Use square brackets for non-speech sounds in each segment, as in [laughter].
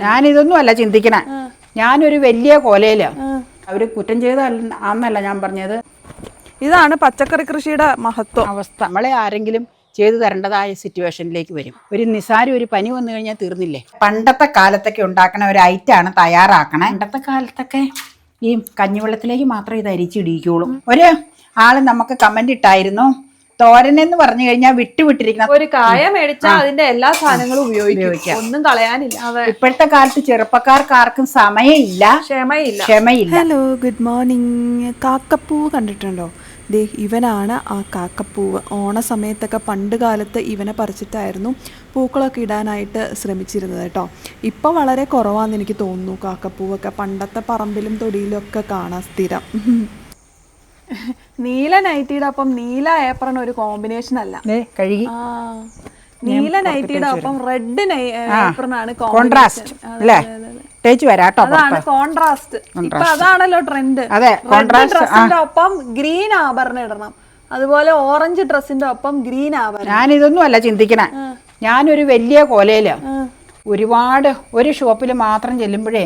ഞാനിതൊന്നും അല്ല ചിന്തിക്കണേ. ഞാനൊരു വലിയ കൊലയിൽ അവർ കുറ്റം ചെയ്തല്ല ആന്നല്ല ഞാൻ പറഞ്ഞത്. ഇതാണ് പച്ചക്കറി കൃഷിയുടെ മഹത്വം. അവസ്ഥ. നമ്മളെ ആരെങ്കിലും ചെയ്തു തരേണ്ടതായ സിറ്റുവേഷനിലേക്ക് വരും. ഒരു നിസാരം ഒരു പനി വന്നു കഴിഞ്ഞാൽ തീർന്നില്ലേ? പണ്ടത്തെ കാലത്തൊക്കെ ഉണ്ടാക്കണ ഒരു ഐറ്റം ആണ് തയ്യാറാക്കണേ. പണ്ടത്തെ കാലത്തൊക്കെ ഈ കഞ്ഞിവെള്ളത്തിലേക്ക് മാത്രമേ ഇത് അരിച്ചിടിക്കുള്ളൂ ഒരു ആൾ നമുക്ക് കമന്റ് ഇട്ടായിരുന്നു. തോരൻ എന്ന് പറഞ്ഞു കഴിഞ്ഞാൽ വിട്ടുവിട്ടിരിക്കണം ഒരു കായ മേടിച്ചാൽ അതിന്റെ എല്ലാ സാധനങ്ങളും ഉപയോഗിക്കാം. ഒന്നും കളയാനില്ല. ഇപ്പോഴത്തെ കാലത്ത് ചെറുപ്പക്കാർക്ക് ആർക്കും സമയമില്ല. ക്ഷമയില്ല. ക്ഷമയില്ല. ഹലോ ഗുഡ് മോർണിംഗ് കാക്കപ്പൂ കണ്ടിട്ടുണ്ടോ? ദേ ഇവനാണ് ആ കാക്കപ്പൂവ് ഓണ സമയത്തൊക്കെ പണ്ട് കാലത്ത് ഇവനെ പറിച്ചിട്ടായിരുന്നു പൂക്കളൊക്കെ ഇടാനായിട്ട് ശ്രമിച്ചിരുന്നത് കേട്ടോ. ഇപ്പോൾ വളരെ കുറവാണെന്ന് എനിക്ക് തോന്നുന്നു കാക്കപ്പൂവൊക്കെ. പണ്ടത്തെ പറമ്പിലും തൊടിയിലും ഒക്കെ കാണാം സ്ഥിരം. നീല നൈറ്റിയുടെ ഒപ്പം നീല ഏപ്രൺ ഒരു കോമ്പിനേഷൻ അല്ല. കഴുകി. നീല നൈറ്റിയുടെ ഒപ്പം റെഡ് ഏപ്രൺ ആണ് കോൺട്രാസ്റ്റ് അല്ലേ? തേച്ച് വരാട്ടോ അതാണ് കോൺട്രാസ്റ്റ് ഇപ്പൊ അതാണല്ലോ ട്രെൻഡ് അതെ, കോൺട്രാസ്റ്റ് ഡ്രസ്സിന്റെ ഒപ്പം ഗ്രീൻ ആഭരണം ഇടണം. അതുപോലെ ഓറഞ്ച് ഡ്രസ്സിന്റെ ഒപ്പം ഗ്രീൻ ആഭരണം. ഞാനിതൊന്നും അല്ല ചിന്തിക്കണേ. ഞാനൊരു വലിയ കൊലയിൽ ഒരുപാട് ഒരു ഷോപ്പിൽ മാത്രം ചെല്ലുമ്പോഴേ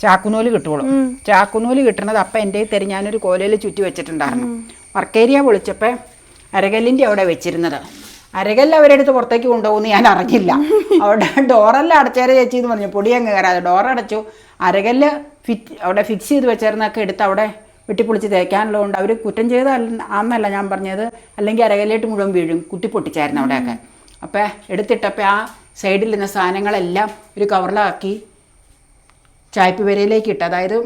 ചാക്കുനൂൽ കിട്ടുള്ളൂ ചാക്കുനൂൽ കിട്ടണത് അപ്പം എന്റെ തരും. ഞാനൊരു കോലയിൽ ചുറ്റി വെച്ചിട്ടുണ്ടായിരുന്നു. വർക്കേരിയ പൊളിച്ചപ്പോൾ അരകല്ലിന്റെ അവിടെ വെച്ചിരുന്നത്. അരകല്ല് അവരെടുത്ത് പുറത്തേക്ക് കൊണ്ടുപോകുന്നു ഞാൻ അറിഞ്ഞില്ല. [laughs] അവിടെ ഡോറെല്ലാം അടച്ചേരെ ചേച്ചി എന്ന് പറഞ്ഞു. പൊടി അങ്ങ് കയറാതെ ഡോർ അടച്ചു. അരകല്ല് ഫിറ്റ് അവിടെ ഫിക്സ് ചെയ്ത് വെച്ചിരുന്നൊക്കെ എടുത്ത് അവിടെ വെട്ടിപ്പൊളിച്ച് തേക്കാനുള്ളതുകൊണ്ട് അവർ കുറ്റം ചെയ്ത ആന്നല്ല ഞാൻ പറഞ്ഞത്. അല്ലെങ്കിൽ അരകല്ലേട്ട് മുഴുവൻ വീഴും. കുത്തി പൊട്ടിച്ചായിരുന്നു അവിടെയൊക്കെ. അപ്പോൾ എടുത്തിട്ടപ്പോൾ ആ സൈഡിൽ നിന്ന സാധനങ്ങളെല്ലാം ഒരു കവറിലാക്കി ചായ്പ് പെരയിലേക്ക് ഇട്ട് അതായത്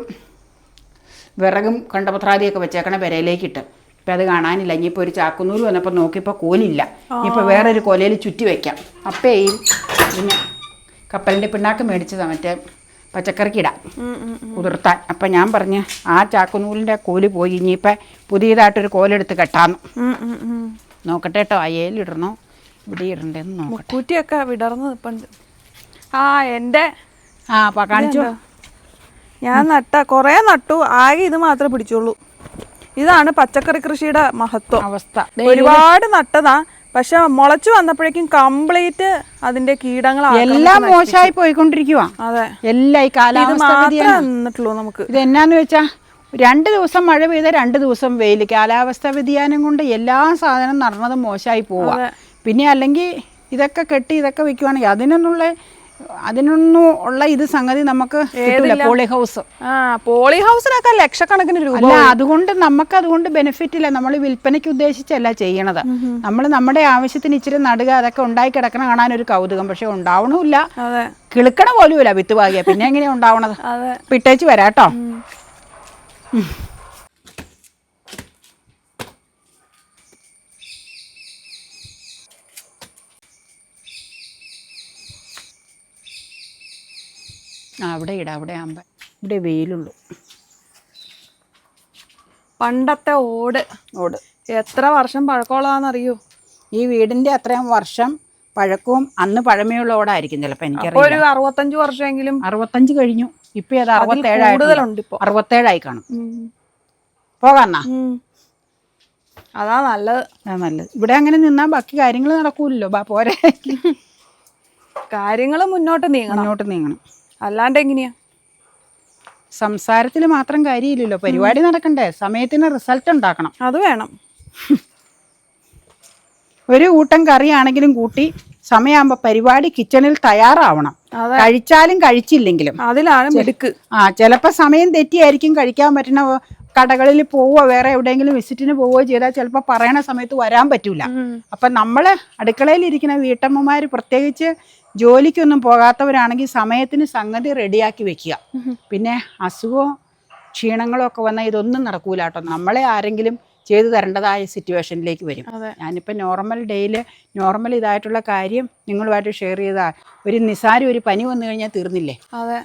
വിറകും കണ്ടപത്രാദിയൊക്കെ വെച്ചേക്കണ പെരയിലേക്ക് ഇട്ട്. ഇപ്പം അത് കാണാനില്ല. ഇനിയിപ്പോൾ ഒരു ചാക്കുന്നൂര് വന്നപ്പോൾ നോക്കിയപ്പോൾ കോലില്ല. ഇനിയിപ്പോൾ വേറൊരു കൊലയിൽ ചുറ്റി വെക്കാം. ഈ പിന്നെ കപ്പലിന്റെ പിണ്ണാക്ക് മേടിച്ചതാണ് മറ്റേ പച്ചക്കറിക്കിടാം കുതിർത്താൻ. അപ്പം ഞാൻ പറഞ്ഞ് ആ ചാക്കുനൂലിന്റെ കോൽ പോയി ഇനിയിപ്പോൾ പുതിയതായിട്ടൊരു കോലെടുത്ത് കെട്ടാന്ന്. നോക്കട്ടെ കേട്ടോ അയ്യയിലിടണോ ഇവിടെ ഇടണ്ടേന്ന് നോക്കട്ടെ. കുറ്റിയൊക്കെ വിടർന്ന് ആ എന്റെ ആ കാണിച്ചു? ഞാൻ നട്ട കുറേ നട്ടു. ആകെ ഇത് മാത്രമേ പിടിച്ചുള്ളൂ. ഇതാണ് പച്ചക്കറി കൃഷിയുടെ മഹത്വം. അവസ്ഥ. ഒരുപാട് നട്ടതാ. പക്ഷെ മുളച്ചു വന്നപ്പോഴേക്കും കംപ്ലീറ്റ് അതിന്റെ കീടങ്ങൾ എല്ലാം മോശമായി പോയിക്കൊണ്ടിരിക്കുവാ. അതെ. എല്ലാ ഈ കാലാവസ്ഥ നമുക്ക്. ഇത് എന്നാന്ന് വെച്ചാ രണ്ട് ദിവസം മഴ പെയ്ത രണ്ട് ദിവസം വെയിൽ കാലാവസ്ഥ വ്യതിയാനം കൊണ്ട് എല്ലാ സാധനം നടന്നത് മോശമായി പോവാ. പിന്നെ അല്ലെങ്കിൽ ഇതൊക്കെ കെട്ടി ഇതൊക്കെ വെക്കുവാണെങ്കിൽ അതിനൊന്നുള്ള അതിനൊന്നും ഉള്ള ഇത് സംഗതി നമുക്ക് പോളി ഹൗസ് പോളി ഹൗസിനൊക്കെ ലക്ഷക്കണക്കിന് രൂപ അല്ല അതുകൊണ്ട് നമുക്ക് അതുകൊണ്ട് ബെനിഫിറ്റ് ഇല്ല. നമ്മൾ വിൽപ്പനയ്ക്ക് ഉദ്ദേശിച്ചല്ല ചെയ്യണത്. നമ്മൾ നമ്മുടെ ആവശ്യത്തിന് ഇച്ചിരി നടുക അതൊക്കെ ഉണ്ടായി കിടക്കണ കാണാൻ ഒരു കൗതുകം. പക്ഷെ ഉണ്ടാവണമില്ല. കിളുക്കണ പോലുമില്ല വിത്ത് പാകിയ. പിന്നെ എങ്ങനെയാ ഉണ്ടാവണത്? പിട്ടേച്ച് വരാട്ടോ. അവിടെ ഇടാം അവിടെ ആകുമ്പോൾ ഇവിടെ വെയിലുള്ളൂ. പണ്ടത്തെ ഓട് ഓട്. എത്ര വർഷം പഴക്കമുള്ളതാണെന്നറിയോ? ഈ വീടിന്റെ അത്രയും വർഷം പഴക്കവും അന്ന് പഴമയുള്ള ഓടായിരിക്കും ചിലപ്പോൾ എനിക്ക് എനിക്കറിയാം ഒരു അറുപത്തഞ്ച് വർഷമെങ്കിലും അറുപത്തഞ്ച് കഴിഞ്ഞു. ഇപ്പം അത് അറുപത്തേഴായി കൂടുതലുണ്ട് ഇപ്പോൾ അറുപത്തേഴായി കാണും. പോകാന്ന. അതാ നല്ലത്. അതാ നല്ലത്. ഇവിടെ അങ്ങനെ നിന്നാൽ ബാക്കി കാര്യങ്ങൾ നടക്കൂലല്ലോ. ബാ പോരെ. കാര്യങ്ങൾ മുന്നോട്ട് നീങ്ങണം. മുന്നോട്ട് നീങ്ങണം. അല്ലാണ്ട് എങ്ങനെയാ? സംസാരത്തിൽ മാത്രം കാര്യമില്ലല്ലോ. പരിപാടി നടക്കണ്ടേ? സമയത്തിന് റിസൾട്ട് ഉണ്ടാക്കണം. അത് വേണം. ഒരു കൂട്ടം കറിയാണെങ്കിലും കൂട്ടി സമയമാകുമ്പോൾ പരിപാടി കിച്ചണിൽ തയ്യാറാവണം. കഴിച്ചാലും കഴിച്ചില്ലെങ്കിലും. അതിലാണ് മിടുക്ക്. ആ ചിലപ്പോൾ സമയം തെറ്റിയായിരിക്കും കഴിക്കാൻ പറ്റണ കടകളിൽ പോവുക വേറെ എവിടെയെങ്കിലും വിസിറ്റിന് പോവുകയോ ചെയ്താൽ ചിലപ്പോൾ പറയണ സമയത്ത് വരാൻ പറ്റൂല. അപ്പം നമ്മൾ അടുക്കളയിലിരിക്കുന്ന വീട്ടമ്മമാർ പ്രത്യേകിച്ച് ജോലിക്കൊന്നും പോകാത്തവരാണെങ്കിൽ സമയത്തിന് സംഗതി റെഡിയാക്കി വെക്കുക. പിന്നെ അസുഖവും ക്ഷീണങ്ങളും ഒക്കെ വന്നാൽ ഇതൊന്നും നടക്കൂല കേട്ടോ. നമ്മളെ ആരെങ്കിലും ചെയ്തു തരേണ്ടതായ സിറ്റുവേഷനിലേക്ക് വരും. ഞാനിപ്പോൾ നോർമൽ ഡേയിൽ നോർമൽ ഇതായിട്ടുള്ള കാര്യം നിങ്ങളുമായിട്ട് ഷെയർ ചെയ്താൽ ഒരു നിസാരം ഒരു പനി വന്നു കഴിഞ്ഞാൽ തീർന്നില്ലേ? അതെ.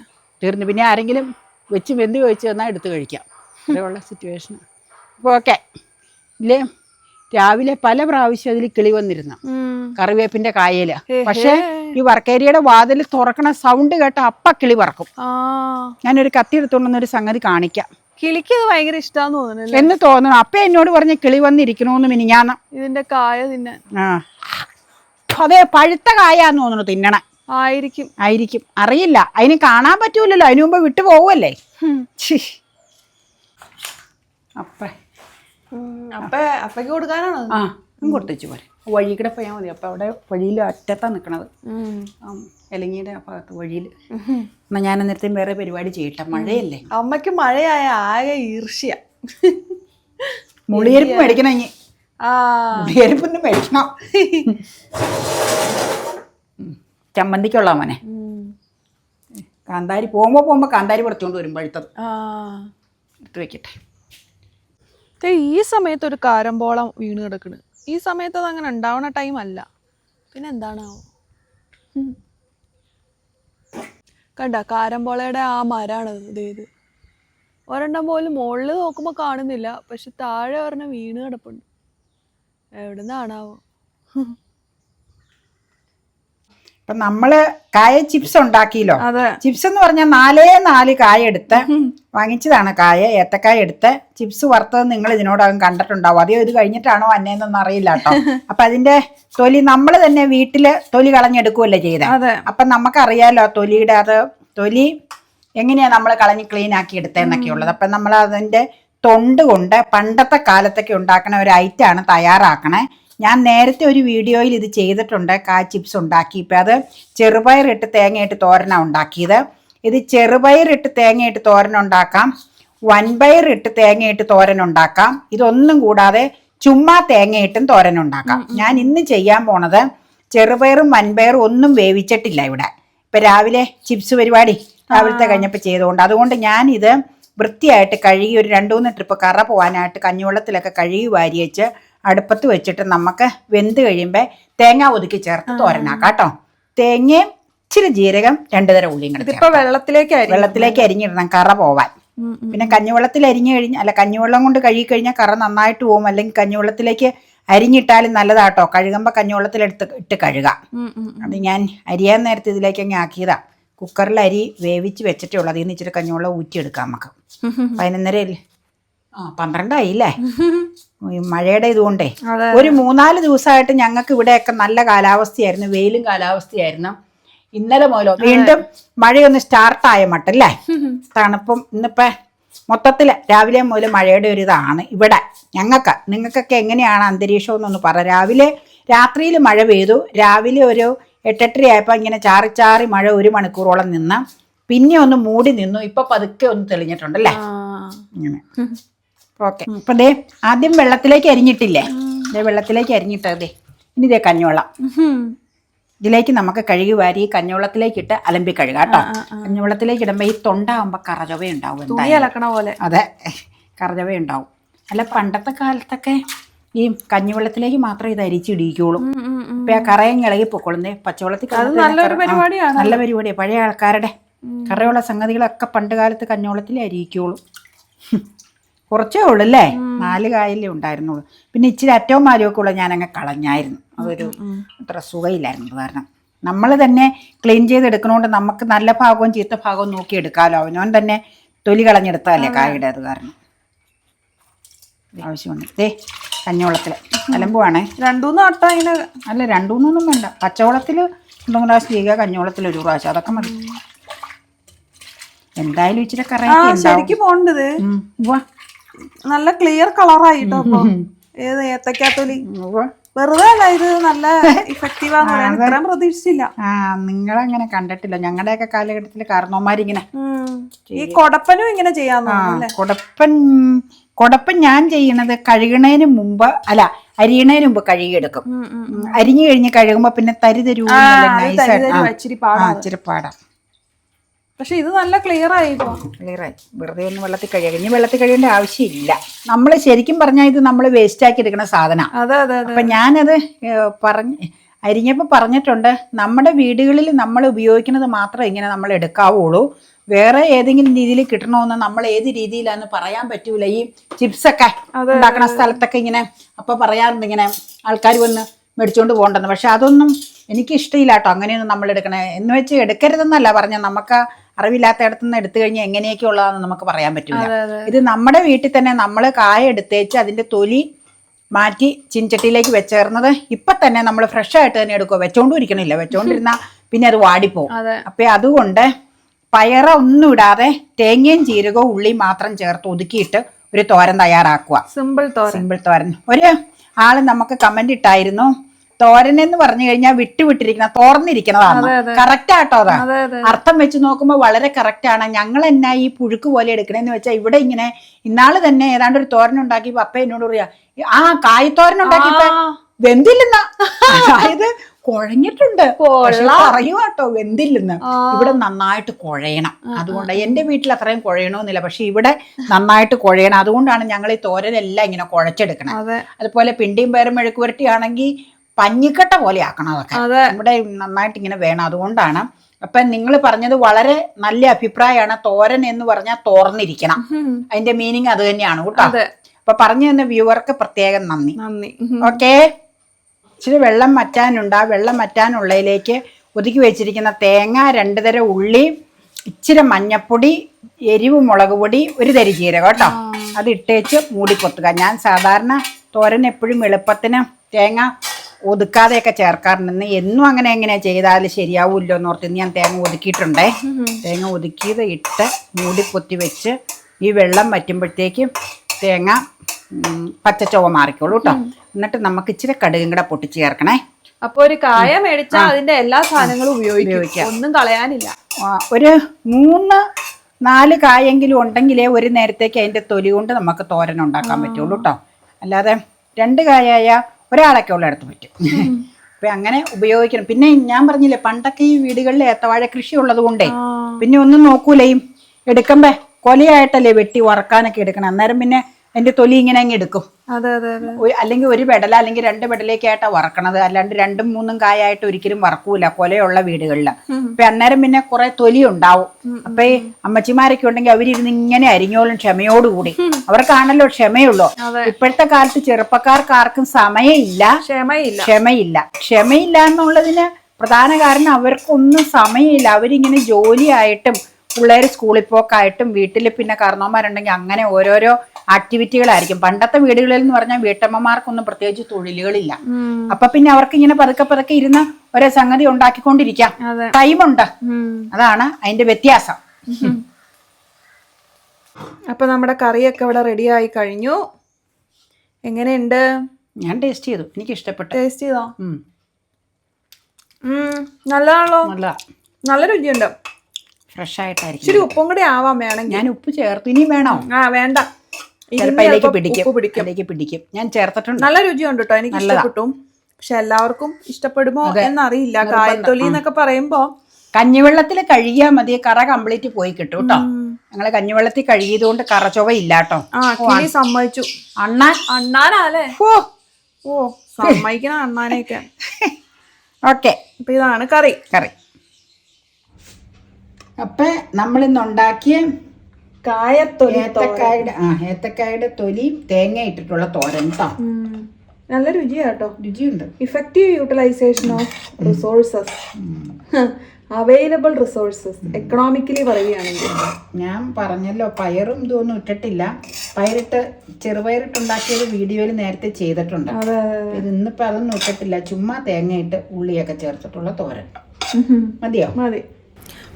തീർന്നു. പിന്നെ ആരെങ്കിലും വെച്ച് വെന്ത് ചോദിച്ചു തന്നാൽ എടുത്തു കഴിക്കാം. അതേയുള്ള സിറ്റുവേഷൻ അപ്പോൾ ഓക്കെ. ഇല്ലേ? രാവിലെ പല പ്രാവശ്യം അതിൽ കിളി വന്നിരുന്നു. കറിവേപ്പിന്റെ കായൽ. പക്ഷേ ഈ വർക്കേരിയയുടെ വാതിൽ തുറക്കണ സൗണ്ട് കേട്ട അപ്പ കിളി പറക്കും. ആ. ഞാനൊരു കത്തി ഒരു സംഗതി കാണിക്കാം. കിളിക്ക് അത് ഭയങ്കര ഇഷ്ടാന്ന് തോന്നുന്നല്ലേ എന്ന് തോന്നുന്നു. അപ്പ എന്നോട് പറഞ്ഞ കിളി വന്നിരിക്കണോന്ന് മിനിഞ്ഞാന്ന്. ഇതിന്റെ കായ തിന്നാൻ. ആ. അതെ പഴുത്ത കായാന്ന് തോന്നുന്നു തിന്നണ. ആയിരിക്കും. ആയിരിക്കും. അറിയില്ല. അതിന് കാണാൻ പറ്റൂലല്ലോ. അതിനു മുമ്പ് വിട്ടു പോവല്ലേ. അപ്പ. അപ്പ അപ്പക്ക് കൊടുക്കാനാണോ? ആ. ഇങ്ങോട്ട് വെച്ച് പോരെ. വഴി കൂടെ പോയാൽ മതി. അപ്പൊ അവിടെ വഴിയിൽ അറ്റത്താ നിൽക്കണത് എലങ്ങിയുടെ ആ ഭാഗത്ത് വഴിയിൽ എന്നാൽ ഞാൻ അന്നേരത്തെയും വേറെ പരിപാടി ചെയ്യട്ടെ. മഴയല്ലേ? അമ്മയ്ക്ക് മഴയായ ആകെ ഈർഷ്യ. മുളിയരിപ്പ് മേടിക്കണം ഇനി. മേടിക്കണം. ചമ്മന്തിക്കുള്ള മോനെ. കാന്താരി പോകുമ്പോൾ പോകുമ്പോൾ കാന്താരി പറിച്ചുകൊണ്ട് വരും പഴുത്തത്. ആ. എടുത്ത് വെക്കട്ടെ. ഈ സമയത്ത് ഒരു കാരമ്പോളം വീണ് കിടക്കണ്. ഈ സമയത്ത് അത് അങ്ങനെ ഉണ്ടാവണ ടൈം അല്ല. പിന്നെ എന്താണാവോ. കണ്ട കാരമ്പോളയുടെ ആ മരാണത് ഇതേത് ഒരെണ്ണം പോലും മുകളിൽ നോക്കുമ്പോൾ കാണുന്നില്ല. പക്ഷെ താഴെ ഒരെണ്ണം വീണ് കിടപ്പുണ്ട്. എവിടുന്നാണാവോ? അപ്പം നമ്മൾ കായ ചിപ്സ് ഉണ്ടാക്കിയല്ലോ. ചിപ്സ് എന്ന് പറഞ്ഞാൽ നാലേ നാല് കായ എടുത്ത് വാങ്ങിച്ചതാണ് കായ ഏത്തക്കായ എടുത്ത്. ചിപ്സ് വറുത്തത് നിങ്ങൾ ഇതിനോടകം കണ്ടിട്ടുണ്ടാവും. അതെയോ ഇത് കഴിഞ്ഞിട്ടാണോ അന്നേന്നൊന്നും അറിയില്ല കേട്ടോ. [laughs] അപ്പൊ അതിന്റെ തൊലി നമ്മൾ തന്നെ വീട്ടിൽ തൊലി കളഞ്ഞെടുക്കുമല്ലേ ചെയ്തേ? അപ്പൊ അപ്പം നമുക്കറിയാലോ തൊലിയുടെ അത് തൊലി എങ്ങനെയാ നമ്മൾ കളഞ്ഞ് ക്ലീൻ ആക്കി എടുത്തതെന്നൊക്കെ ഉള്ളത്. അപ്പൊ നമ്മൾ അതിന്റെ തൊണ്ട് കൊണ്ട് പണ്ടത്തെ കാലത്തൊക്കെ ഉണ്ടാക്കുന്ന ഒരു ഐറ്റാണ് തയ്യാറാക്കണേ. ഞാൻ നേരത്തെ ഒരു വീഡിയോയിൽ ഇത് ചെയ്തിട്ടുണ്ട് കാ ചിപ്സ് ഉണ്ടാക്കി. ഇപ്പം അത് ചെറുപയറിട്ട് തേങ്ങയിട്ട് തോരന ഉണ്ടാക്കിയത്. ഇത് ചെറുപയറിട്ട് തേങ്ങയിട്ട് തോരൻ ഉണ്ടാക്കാം. വൻപയറിട്ട് തേങ്ങയിട്ട് തോരൻ ഉണ്ടാക്കാം. ഇതൊന്നും കൂടാതെ ചുമ്മാ തേങ്ങയിട്ടും തോരൻ ഉണ്ടാക്കാം. ഞാൻ ഇന്ന് ചെയ്യാൻ പോണത് ചെറുപയറും വൻപയറും ഒന്നും വേവിച്ചിട്ടില്ല ഇവിടെ. ഇപ്പൊ രാവിലെ ചിപ്സ് പരിപാടി രാവിലത്തെ കഴിഞ്ഞപ്പോൾ ചെയ്തുകൊണ്ട് അതുകൊണ്ട് ഞാൻ ഇത് വൃത്തിയായിട്ട് കഴുകി ഒരു രണ്ടു മൂന്ന് ട്രിപ്പ് കറ പോകാനായിട്ട് കഞ്ഞിവെള്ളത്തിലൊക്കെ കഴുകി വാരി വെച്ച് അടുപ്പത്ത് വെച്ചിട്ട് നമുക്ക് വെന്ത് കഴിയുമ്പോൾ തേങ്ങ ഒതുക്കി ചേർത്ത് തോരനാക്കാം കേട്ടോ. തേങ്ങയും ഇച്ചിരി ജീരകം രണ്ടു തരം ഉള്ളിയും വെള്ളത്തിലേക്ക് ഇതിപ്പോ വെള്ളത്തിലേക്ക് അരിഞ്ഞിടണം. കറ പോവാൻ. പിന്നെ കഞ്ഞിവെള്ളത്തിൽ അരിഞ്ഞു കഴിഞ്ഞാൽ അല്ല കഞ്ഞിവെള്ളം കൊണ്ട് കഴുകി കഴിഞ്ഞാൽ കറ നന്നായിട്ട് പോകും അല്ലെങ്കിൽ കഞ്ഞിവെള്ളത്തിലേക്ക് അരിഞ്ഞിട്ടാലും നല്ലതാട്ടോ. കഴുകുമ്പോൾ കഞ്ഞിവെള്ളത്തിൽ എടുത്ത് ഇട്ട് കഴുകാം. അത് ഞാൻ അരിയാൻ നേരത്തെ ഇതിലേക്ക് അങ്ങ് ആക്കിയതാ. കുക്കറിൽ അരി വേവിച്ച് വെച്ചിട്ടേ ഉള്ളൂ. അതിൽ നിന്ന് ഇച്ചിരി കഞ്ഞിവെള്ളം ഊറ്റിയെടുക്കാം നമുക്ക്. [laughs] പതിനൊന്നര ആ പന്ത്രണ്ടായില്ലേ? [laughs] മഴയുടെ ഇതുകൊണ്ടേ. ഒരു മൂന്നാൽ ദിവസമായിട്ട് ഞങ്ങൾക്ക് ഇവിടെയൊക്കെ നല്ല കാലാവസ്ഥയായിരുന്നു വെയിലും കാലാവസ്ഥയായിരുന്നു. ഇന്നലെ മുതലോ വീണ്ടും മഴയൊന്ന് സ്റ്റാർട്ടായ മട്ടല്ലേ? തണുപ്പും ഇന്നിപ്പോ മൊത്തത്തിൽ രാവിലെ മുതൽ മഴയുടെ ഒരു ഇതാണ് ഇവിടെ. ഞങ്ങൾക്ക് നിങ്ങൾക്കൊക്കെ എങ്ങനെയാണ് അന്തരീക്ഷം എന്നൊന്ന് പറ. രാവിലെ രാത്രിയിൽ മഴ പെയ്തു. രാവിലെ ഒരു എട്ടെട്ടര ആയപ്പോൾ ഇങ്ങനെ ചാറി ചാറി മഴ ഒരു മണിക്കൂറോളം നിന്ന്. പിന്നെ ഒന്ന് മൂടി നിന്നു. ഇപ്പൊ പതുക്കെ ഒന്ന് തെളിഞ്ഞിട്ടുണ്ടല്ലേ ഇങ്ങനെ. [laughs] ഓക്കെ. അപ്പൊ ദേ ആദ്യം വെള്ളത്തിലേക്ക് അരിഞ്ഞിട്ടില്ലേ? ദേ വെള്ളത്തിലേക്ക് അരിഞ്ഞിട്ടതേ ഇനി ദേ കഞ്ഞോള. ഇതിലേക്ക് നമുക്ക് കഴുകി വാരി കഞ്ഞോളത്തിലേക്ക് ഇട്ട് അലമ്പി കഴുകാം കേട്ടോ. കഞ്ഞോളത്തിലേക്ക് ഇടുമ്പോൾ ഈ തൊണ്ടാകുമ്പോൾ കറചവ ഉണ്ടാവും അലക്കണ പോലെ. അതെ കറചവ ഉണ്ടാവും. അല്ല പണ്ടത്തെ കാലത്തൊക്കെ ഈ കഞ്ഞിവെള്ളത്തിലേക്ക് മാത്രമേ ഇത് അരിച്ചിടിക്കുള്ളൂ. ഇപ്പൊ ആ കറയും ഇളകി പൊക്കോളുന്നേ പച്ചവെള്ളത്തിൽ നല്ല പരിപാടിയാണ് പഴയ ആൾക്കാരുടെ കറയുള്ള സംഗതികളൊക്കെ പണ്ട് കാലത്ത് കഞ്ഞോളത്തിലേ അരിയിക്കുള്ളൂ. കുറച്ചേ ഉള്ളൂ അല്ലേ നാല് കായലേ ഉണ്ടായിരുന്നുള്ളൂ. പിന്നെ ഇച്ചിരി അറ്റവും മാരിയൊക്കെ ഉള്ള ഞാനങ്ങ് കളഞ്ഞായിരുന്നു. അതൊരു അത്ര സുഖയില്ലായിരുന്നു കാരണം. നമ്മൾ തന്നെ ക്ലീൻ ചെയ്തെടുക്കണോണ്ട് നമുക്ക് നല്ല ഭാഗവും ചീത്ത ഭാഗവും നോക്കി എടുക്കാമല്ലോ അവനോൻ തന്നെ തൊലി കളഞ്ഞെടുത്താലേ കായുടെ അത് കാരണം. ആവശ്യമുണ്ട്. ദേ കഞ്ഞോളത്തിൽ അലമ്പുവാണേ. രണ്ടൂന്ന് വട്ടം ഇങ്ങനെ അല്ല രണ്ടുമൂന്നൊന്നും വേണ്ട. പച്ചവളത്തിൽ രണ്ടു പ്രാവശ്യം ചെയ്യുക കഞ്ഞോളത്തിൽ ഒരു പ്രാവശ്യം. അതൊക്കെ മതി. എന്തായാലും ഇച്ചിരി ഉണ്ടാവും. ശരിക്കും പോണ്ടത് ഉം. നല്ല ക്ലിയർ കളറായിട്ടോ അപ്പൊ ഏത് ഏത്തക്കാത്തൊലി. വെറുതെ അല്ല ഇത് നല്ല [laughs] ഇഫക്റ്റീവ് ആണ് പറയാൻ. ഇത്രയും പ്രതീക്ഷിച്ചില്ല. ആ നിങ്ങളങ്ങനെ കണ്ടിട്ടില്ല. ഞങ്ങളുടെയൊക്കെ കാലഘട്ടത്തിൽ കാരണവന്മാരിങ്ങനെ ഇങ്ങനെ ഈ കൊടപ്പനും ഇങ്ങനെ ചെയ്യാന്ന് കൊടപ്പൻ കൊടപ്പൻ ഞാൻ ചെയ്യണത് കഴുകണതിന് മുമ്പ് അല്ല അരിയണതിന് മുമ്പ് കഴുകിയെടുക്കും. അരിഞ്ഞു കഴിഞ്ഞ് കഴുകുമ്പോ പിന്നെ തരി പാടാ ഇച്ചിരി പാടാം. പക്ഷെ ഇത് നല്ല ക്ലിയർ ആയി ക്ലിയർ ക്ലിയറായി വെറുതെ ഒന്ന് വെള്ളത്തിൽ കഴിയുക ഇനി വെള്ളത്തിൽ കഴിയേണ്ട ആവശ്യമില്ല. നമ്മൾ ശരിക്കും പറഞ്ഞാൽ ഇത് നമ്മൾ വേസ്റ്റ് ആക്കി എടുക്കുന്ന സാധനം. അതെ അതെ അതെ. അപ്പൊ ഞാനത് പറഞ്ഞു അരിഞ്ഞപ്പോൾ പറഞ്ഞിട്ടുണ്ട്. നമ്മുടെ വീടുകളിൽ നമ്മൾ ഉപയോഗിക്കുന്നത് മാത്രം ഇങ്ങനെ നമ്മൾ എടുക്കാവുള്ളൂ. വേറെ ഏതെങ്കിലും രീതിയിൽ കിട്ടണമെന്ന് നമ്മൾ ഏത് രീതിയിലാന്ന് പറയാൻ പറ്റൂല. ഈ ചിപ്സൊക്കെ ഉണ്ടാക്കുന്ന സ്ഥലത്തൊക്കെ ഇങ്ങനെ അപ്പൊ പറയാറുണ്ട് ഇങ്ങനെ ആൾക്കാർ വന്ന് മേടിച്ചുകൊണ്ട് പോകണ്ടെന്ന്. പക്ഷെ അതൊന്നും എനിക്ക് ഇഷ്ടമില്ല കേട്ടോ അങ്ങനെയൊന്നും നമ്മൾ എടുക്കണേ. എന്ന് വെച്ച് എടുക്കരുതെന്നല്ല പറഞ്ഞ നമുക്ക് അറിവില്ലാത്ത ഇടത്തുനിന്ന് എടുത്തു കഴിഞ്ഞാൽ എങ്ങനെയൊക്കെ ഉള്ളതാണെന്ന് നമുക്ക് പറയാൻ പറ്റൂല. അതെ അതെ ഇത് നമ്മുടെ വീട്ടിൽ തന്നെ നമ്മൾ കായ എടുത്തേച്ച് അതിന്റെ തൊലി മാറ്റി ചിൻചട്ടിയിലേക്ക് വെച്ചേർന്നത് ഇപ്പൊ തന്നെ നമ്മൾ ഫ്രഷ് ആയിട്ട് തന്നെ എടുക്കുക വെച്ചോണ്ടും ഇരിക്കണില്ല വെച്ചോണ്ടിരുന്ന [laughs] പിന്നെ അത് വാടിപ്പോവും. അപ്പൊ അതുകൊണ്ട് പയറ ഒന്നും ഇടാതെ തേങ്ങയും ജീരകവും ഉള്ളിയും മാത്രം ചേർത്ത് ഒതുക്കിയിട്ട് ഒരു തോരൻ തയ്യാറാക്കുക സിമ്പിൾ തോരൻ. സിമ്പിൾ തോരൻ. ഒരു ആൾ നമുക്ക് കമന്റ് ഇട്ടായിരുന്നു. തോരൻ എന്ന് പറഞ്ഞു കഴിഞ്ഞാൽ വിട്ടുവിട്ടിരിക്കുന്ന തോർന്നിരിക്കുന്നതാണ്. കറക്റ്റ് ആട്ടോ അതാ? അതെ അതെ അർത്ഥം വെച്ച് നോക്കുമ്പോൾ വളരെ കറക്റ്റ് ആണ്. ഞങ്ങൾ എന്നാ ഈ പുഴുക്ക് പോലെ എടുക്കണേന്ന് വെച്ചാൽ ഇവിടെ ഇങ്ങനെ ഇന്നാൾ തന്നെ ഏതാണ്ട് ഒരു തോരൻ ഉണ്ടാക്കി അപ്പ എന്നോട് പറയാ ആ കായ്ത്തോരൻ ഉണ്ടാക്കിയപ്പോ വെന്തില്ലെന്ന. അതായത് കുഴഞ്ഞിട്ടുണ്ട്. പറയൂ കേട്ടോ വെന്തില്ലെന്ന്. ഇവിടെ നന്നായിട്ട് കുഴയണം. അതുകൊണ്ട് എന്റെ വീട്ടിൽ അത്രയും കുഴയണമെന്നില്ല പക്ഷെ ഇവിടെ നന്നായിട്ട് കുഴയണം. അതുകൊണ്ടാണ് ഞങ്ങൾ ഈ തോരനെല്ലാം ഇങ്ങനെ കുഴച്ചെടുക്കണം. അതെ. അതുപോലെ പിണ്ടിയും പയറും മെഴുക്ക് പുരട്ടിയാണെങ്കിൽ പഞ്ഞിക്കട്ട പോലെ ആക്കണം അതൊക്കെ. നമ്മുടെ നന്നായിട്ട് ഇങ്ങനെ വേണം. അതുകൊണ്ടാണ് അപ്പൊ നിങ്ങൾ പറഞ്ഞത് വളരെ നല്ല അഭിപ്രായമാണ്. തോരൻ എന്ന് പറഞ്ഞാൽ തോർന്നിരിക്കണം. അതിന്റെ മീനിങ് അത് തന്നെയാണ് കേട്ടോ. അപ്പൊ പറഞ്ഞു തന്ന വ്യൂവർക്ക് പ്രത്യേകം നന്ദി. നന്ദി. ഓക്കെ. ഇച്ചിരി വെള്ളം മറ്റാനുണ്ട് ആ വെള്ളം മറ്റാനുള്ളതിലേക്ക് ഒതുക്കി വെച്ചിരിക്കുന്ന തേങ്ങ രണ്ട് തരം ഉള്ളി ഇച്ചിരി മഞ്ഞപ്പൊടി എരിവ് മുളക് പൊടി ഒരു തരി ജീരകം കേട്ടോ. അത് ഇട്ടേച്ച് മൂടി പൊത്തുക ഞാൻ സാധാരണ തോരൻ എപ്പോഴും എളുപ്പത്തിന് തേങ്ങ ഒതുക്കാതെയൊക്കെ ചേർക്കാറുണ്ട്. ഇന്ന് എന്നും അങ്ങനെ എങ്ങനെ ചെയ്താൽ ശരിയാവില്ലോ എന്ന് ഓർത്ത് ഞാൻ തേങ്ങ ഒതുക്കിയിട്ടുണ്ടേ. തേങ്ങ ഒതുക്കിയത് ഇട്ട് മൂടി പൊത്തി വെച്ച് ഈ വെള്ളം വറ്റുമ്പോഴത്തേക്കും തേങ്ങ പച്ചച്ചൊവ മാറിക്കോളൂ കേട്ടോ എന്നിട്ട് നമുക്ക് ഇച്ചിരി കടുകും കൂടെ പൊട്ടിച്ച് ചേർക്കണേ. അപ്പൊ ഒരു കായ മേടിച്ചാൽ അതിന്റെ എല്ലാ സാധനങ്ങളും ഉപയോഗിക്കും. ഒന്നും കളയാനില്ല. ഒരു മൂന്ന് നാല് കായെങ്കിലും ഉണ്ടെങ്കിലേ ഒരു നേരത്തേക്ക് അതിന്റെ തൊലി കൊണ്ട് നമുക്ക് തോരൻ ഉണ്ടാക്കാൻ പറ്റുള്ളൂ കേട്ടോ അല്ലാതെ രണ്ട് കായായ ഒരാളൊക്കെ ഉള്ള എടുത്ത് പറ്റും. അപ്പൊ അങ്ങനെ ഉപയോഗിക്കണം. പിന്നെ ഞാൻ പറഞ്ഞില്ലേ പണ്ടൊക്കെ ഈ വീടുകളിൽ ഏത്തവാഴ കൃഷി ഉള്ളത് കൊണ്ടേ പിന്നെ ഒന്നും നോക്കൂലേയും എടുക്കുമ്പേ കൊലയായിട്ടല്ലേ വെട്ടി വറക്കാനൊക്കെ എടുക്കണം? അന്നേരം പിന്നെ എന്റെ തൊലി ഇങ്ങനെ അങ്ങ് എടുക്കും. അല്ലെങ്കിൽ ഒരു പെടല അല്ലെങ്കിൽ രണ്ട് പെടലേക്കായിട്ടാ വറക്കണത്. അല്ലാണ്ട് രണ്ടും മൂന്നും കായായിട്ട് ഒരിക്കലും വറക്കൂല. കൊലയുള്ള വീടുകളിൽ അപ്പൊ അന്നേരം പിന്നെ കുറെ തൊലി ഉണ്ടാവും അപ്പൊ ഈ അമ്മച്ചിമാരൊക്കെ ഉണ്ടെങ്കിൽ അവരിരുന്ന് ഇങ്ങനെ അരിഞ്ഞോളും ക്ഷമയോടുകൂടി. അവർക്കാണല്ലോ ക്ഷമയുള്ളൂ. ഇപ്പോഴത്തെ കാലത്ത് ചെറുപ്പക്കാർക്ക് ആർക്കും സമയമില്ല. ക്ഷമയില്ല. ക്ഷമയില്ല. ക്ഷമയില്ല എന്നുള്ളതിന് പ്രധാന കാരണം അവർക്കൊന്നും സമയമില്ല. അവരിങ്ങനെ ജോലിയായിട്ടും പിള്ളേർ സ്കൂളിൽ പോക്കായിട്ടും വീട്ടിൽ പിന്നെ കാരണവന്മാരുണ്ടെങ്കിൽ അങ്ങനെ ഓരോരോ ആക്ടിവിറ്റികളായിരിക്കും. പണ്ടത്തെ വീടുകളിൽ എന്ന് പറഞ്ഞാൽ വീട്ടമ്മമാർക്കൊന്നും പ്രത്യേകിച്ച് തൊഴിലുകളില്ല. അപ്പൊ പിന്നെ അവർക്ക് ഇങ്ങനെ പതുക്കെ പതുക്കെ ഇരുന്ന് ഒരേ സംഗതി ഉണ്ടാക്കിക്കൊണ്ടിരിക്കാം. ടൈമുണ്ട്. അതാണ് അതിന്റെ വ്യത്യാസം. [laughs] അപ്പൊ നമ്മുടെ കറിയൊക്കെ ഇവിടെ റെഡി ആയി കഴിഞ്ഞു. എങ്ങനെയുണ്ട്? ഞാൻ ടേസ്റ്റ് ചെയ്തു. എനിക്ക് ഇഷ്ടപ്പെട്ടു. ടേസ്റ്റ് ചെയ്തോ? നല്ലതാണല്ലോ. നല്ല നല്ല രുചിയുണ്ട്. ഫ്രഷ് ആയിട്ടായിരിക്കും ഇച്ചിരി ഉപ്പും കൂടി ആവാം വേണമെങ്കിൽ. ഞാൻ ഉപ്പ് ചേർത്ത് ഇനി വേണോ? ആ വേണ്ട. ഇതിന് ചിലപ്പോ അതിലേക്ക് പിടിക്കും ഉപ്പ് പിടിക്കും. ഞാൻ ചേർത്തിട്ടുണ്ട്. നല്ല രുചിയുണ്ട് കേട്ടോ എനിക്ക് ഇഷ്ടപ്പെട്ടു. പക്ഷെ എല്ലാവർക്കും ഇഷ്ടപ്പെടുമോ എന്നറിയില്ല. കായത്തൊലി എന്നൊക്കെ പറയുമ്പോ കഞ്ഞിവെള്ളത്തിൽ കഴുകിയാൽ മതി. കറ കംപ്ലീറ്റ് പോയി കിട്ടും കേട്ടോ ഞങ്ങൾ കഞ്ഞിവെള്ളത്തിൽ കഴുകിയത് കൊണ്ട് കറ ചൊവ ഇല്ല കേട്ടോ സമ്മതിച്ചു. അണ്ണാൻ? അണ്ണാനാലേ ഓ ഓ സമ്മതിക്കണം അണ്ണാനെയൊക്കെ. [laughs] ഓക്കെ. അപ്പൊ ഇതാണ് കറി. കറി. അപ്പൊ നമ്മളിന്ന് ഉണ്ടാക്കിയ കായത്തൊലി ഏത്തക്കായുടെ ആ ഏത്തക്കായുടെ തൊലിയും തേങ്ങ ഇട്ടിട്ടുള്ള തോരൻ കേട്ടോ നല്ല രുചിയാട്ടോ രുചിയുണ്ട്. Effective utilization of resources available resources economically പറയുകയാണെങ്കിൽ. ഞാൻ പറഞ്ഞല്ലോ പയറും ഇതൊന്നും ഇട്ടിട്ടില്ല. പയറിട്ട് ചെറുപയറിട്ടുണ്ടാക്കിയത് വീഡിയോയിൽ നേരത്തെ ചെയ്തിട്ടുണ്ട്. ഇത് ഇന്നിപ്പോ അതൊന്നും ഇട്ടിട്ടില്ല. ചുമ്മാ തേങ്ങയിട്ട് ഉള്ളിയൊക്കെ ചേർത്തിട്ടുള്ള തോരൻ. മതിയോ? മതി.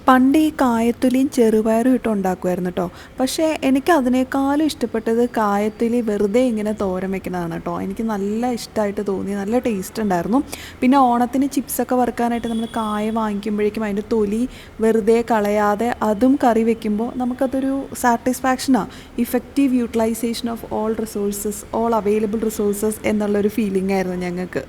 പണ്ട് ഈ കായത്തൊലിയും ചെറുപയറും ഇട്ട് ഉണ്ടാക്കുമായിരുന്നു കേട്ടോ പക്ഷേ എനിക്ക് അതിനേക്കാളും ഇഷ്ടപ്പെട്ടത് കായത്തൊലി വെറുതെ ഇങ്ങനെ തോരൻ വെക്കുന്നതാണ് കേട്ടോ എനിക്ക് നല്ല ഇഷ്ടമായിട്ട് തോന്നി നല്ല ടേസ്റ്റ് ഉണ്ടായിരുന്നു. പിന്നെ ഓണത്തിന് ചിപ്സൊക്കെ വറുക്കാനായിട്ട് നമ്മൾ കായ വാങ്ങിക്കുമ്പോഴേക്കും അതിന്റെ തൊലി വെറുതെ കളയാതെ അതും കറി വെക്കുമ്പോൾ നമുക്കതൊരു സാറ്റിസ്ഫാക്ഷനാണ് effective utilization of all resources all available resources എന്നുള്ളൊരു ഫീലിംഗ് ആയിരുന്നു ഞങ്ങൾക്ക്.